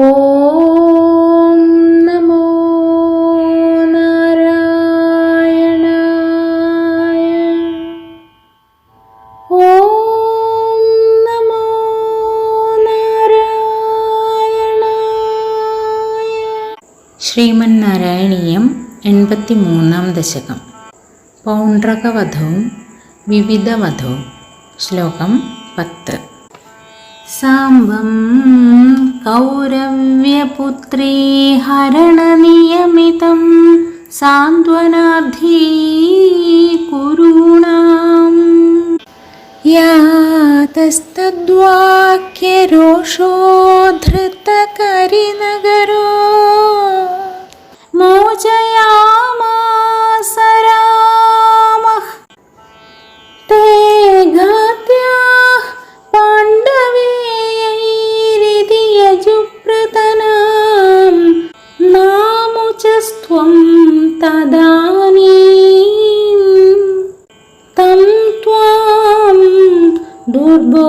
ഓം നമോ നാരായണായ. ഓം നമോ നാരായണായ. ശ്രീമന്നാരായണീയം എൺപത്തി മൂന്നാം ദശകം. പൗണ്ട്രകവധവും വിവിധ വധവും ശ്ലോകം പത്ത്. സാമ്പം कौरव्यपुत्री हरणनियमितं सान्त्वनार्थी कुरूणाम्। रोषो धृत यजुप्रतनां नामुचस्त्वं तदानीम् तं त्वां दुर्बोधलीलं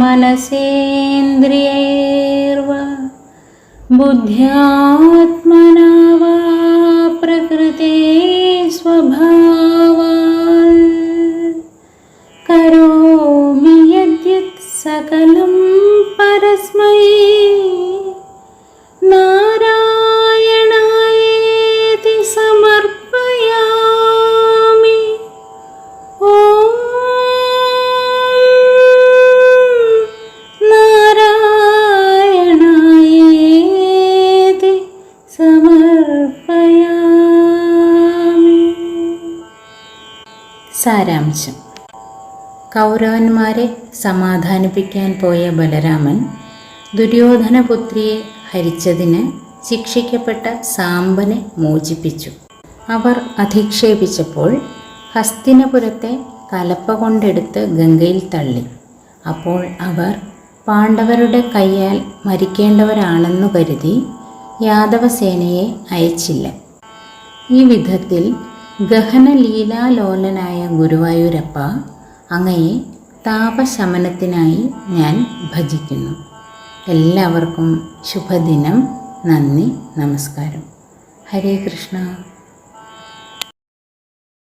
मनसेन्द्रियैर्व बुद्ध्यात्म സാരാംശം. കൗരവന്മാരെ സമാധാനിപ്പിക്കാൻ പോയ ബലരാമൻ ദുര്യോധനപുത്രിയെ ഹരിച്ചതിന് ശിക്ഷിക്കപ്പെട്ട സാമ്പനെ മോചിപ്പിച്ചു. അവർ അധിക്ഷേപിച്ചപ്പോൾ ഹസ്തിനപുരത്തെ കലപ്പ കൊണ്ടെടുത്ത് ഗംഗയിൽ തള്ളി. അപ്പോൾ അവർ പാണ്ഡവരുടെ കയ്യാൽ മരിക്കേണ്ടവരാണെന്നു കരുതി യാദവസേനയെ അയച്ചില്ല. ഈ വിധത്തിൽ ഗഹന ലീലാലോലനായ ഗുരുവായൂരപ്പ അങ്ങയെ താപശമനത്തിനായി ഞാൻ ഭജിക്കുന്നു. എല്ലാവർക്കും ശുഭദിനം. നന്ദി. നമസ്കാരം. ഹരേ കൃഷ്ണ.